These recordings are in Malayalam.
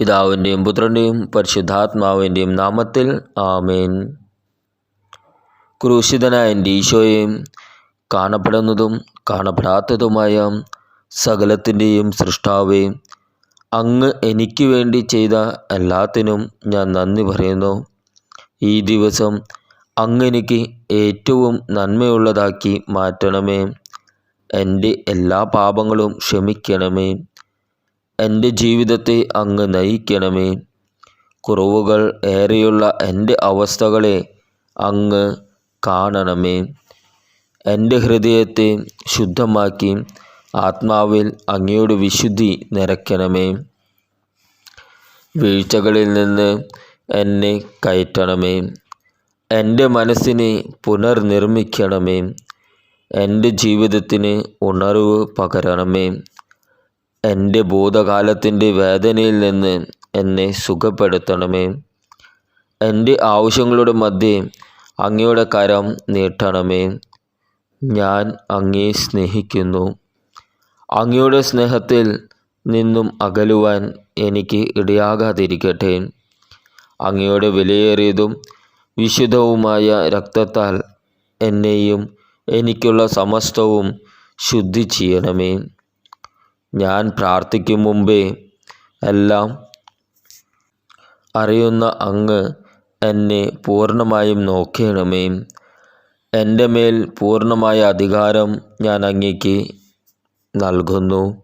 പിതാവിന്റെയും പുത്രന്റെയും പരിശുദ്ധാത്മാവിന്റെയും നാമത്തിൽ ആമേൻ. ക്രൂശിതനായ എന്റെ ഈശോയെ കാണപ്പെടുന്നതും കാണപ്പെടാത്തതുമായ സകലത്തിന്റെയും സൃഷ്ടാവേ അങ്ങ് എനിക്ക് വേണ്ടി ചെയ്ത എല്ലാത്തിനും ഞാൻ നന്ദി പറയുന്നു. ഈ ദിവസം അങ്ങ് എനിക്ക് ഏറ്റവും നന്മയുള്ളതാക്കി മാറ്റണമേ. എന്റെ എല്ലാ പാപങ്ങളും ക്ഷമിക്കണമേ. എന്റെ ജീവിതത്തെ അങ്ങ് നയിക്കണമേ. കുറവുകൾ ഏറെയുള്ള എന്റെ അവസ്ഥകളെ അങ്ങ് കാണണമേ. എന്റെ ഹൃദയത്തെ ശുദ്ധമാക്കി ആത്മാവിൽ അങ്ങയുടെ വിശുദ്ധി നിറയ്ക്കണമേ. വീഴ്ചകളിൽ നിന്ന് എന്നെ കയറ്റണമേ. എന്റെ മനസ്സിനെ പുനർനിർമ്മിക്കണമേ. എന്റെ ജീവിതത്തിന് ഉണർവ് പകരണമേ. എന്റെ ഭൂതകാലത്തിന്റെ വേദനയിൽ നിന്ന് എന്നെ സുഖപ്പെടുത്തണമേ. എന്റെ ആവശ്യങ്ങളുടെ മധ്യേ അങ്ങയുടെ കരം നീട്ടണമേ. ഞാൻ അങ്ങേ സ്നേഹിക്കുന്നു. അങ്ങയുടെ സ്നേഹത്തിൽ നിന്നും അകലുവാൻ എനിക്ക് ഇടയാകാതിരിക്കട്ടെ. അങ്ങയുടെ വിലയേറിയതും വിശുദ്ധവുമായ രക്തത്താൽ എന്നെയും എനിക്കുള്ള സമസ്തവും ശുദ്ധി ചെയ്യണമേ. ഞാൻ പ്രാർത്ഥിക്കും മുമ്പേ എല്ലാം അറിയുന്ന അങ്ങ് എന്നെ പൂർണമായും നോക്കണമേ. എന്റെ മേൽ പൂർണമായ അധികാരം ഞാൻ അങ്ങേക്ക് നൽകുന്നു.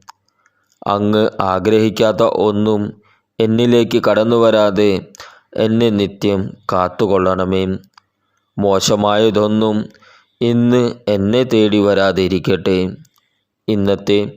അങ്ങ് ആഗ്രഹിക്കാത്ത ഒന്നും എന്നിലേക്ക് കടന്നു വരാതെ എന്നെ നിത്യം കാത്തുകൊള്ളണമേ. മോശമായതൊന്നും ഇന്ന് എന്നെ തേടി വരാതിരിക്കട്ടെ. ഇന്നത്തെ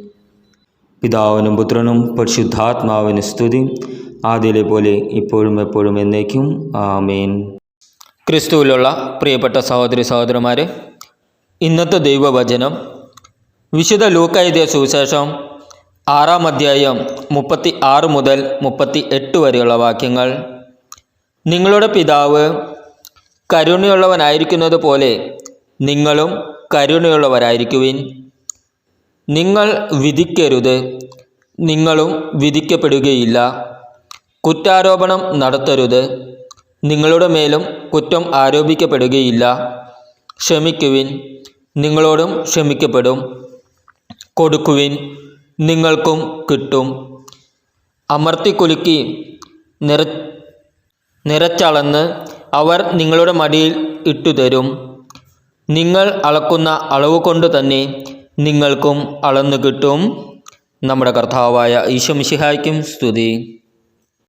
പിതാവിനും പുത്രനും പരിശുദ്ധാത്മാവിന് സ്തുതി. ആദ്യയിലെ പോലെ ഇപ്പോഴും എപ്പോഴും എന്നേക്കും. ആമേൻ. ക്രിസ്തുവിലുള്ള പ്രിയപ്പെട്ട സഹോദരി സഹോദരന്മാരെ ഇന്നത്തെ ദൈവവചനം വിശുദ്ധ ലൂക്കായുധ സുവിശേഷം ആറാം അധ്യായം മുപ്പത്തി ആറ് മുതൽ മുപ്പത്തി എട്ട് വരെയുള്ള വാക്യങ്ങൾ. നിങ്ങളുടെ പിതാവ് കരുണയുള്ളവനായിരിക്കുന്നത് പോലെ നിങ്ങളും കരുണയുള്ളവരായിരിക്കുവിൻ. നിങ്ങൾ വിധിക്കരുത്. നിങ്ങളും വിധിക്കപ്പെടുകയില്ല. കുറ്റാരോപണം നടത്തരുത്. നിങ്ങളുടെ മേലും കുറ്റം ആരോപിക്കപ്പെടുകയില്ല. ക്ഷമിക്കുവിൻ. നിങ്ങളോടും ക്ഷമിക്കപ്പെടും. കൊടുക്കുവിൻ. നിങ്ങൾക്കും കിട്ടും. അമർത്തിക്കുലുക്കി നിറ നിറച്ചളന്ന് അവർ നിങ്ങളുടെ മടിയിൽ ഇട്ടുതരും. നിങ്ങൾ അളക്കുന്ന അളവ് കൊണ്ട് തന്നെ നിങ്ങൾക്കും അളന്നു കിട്ടും. നമ്മുടെ കർത്താവായ ഈശോ മിശിഹായ്ക്കും സ്തുതി.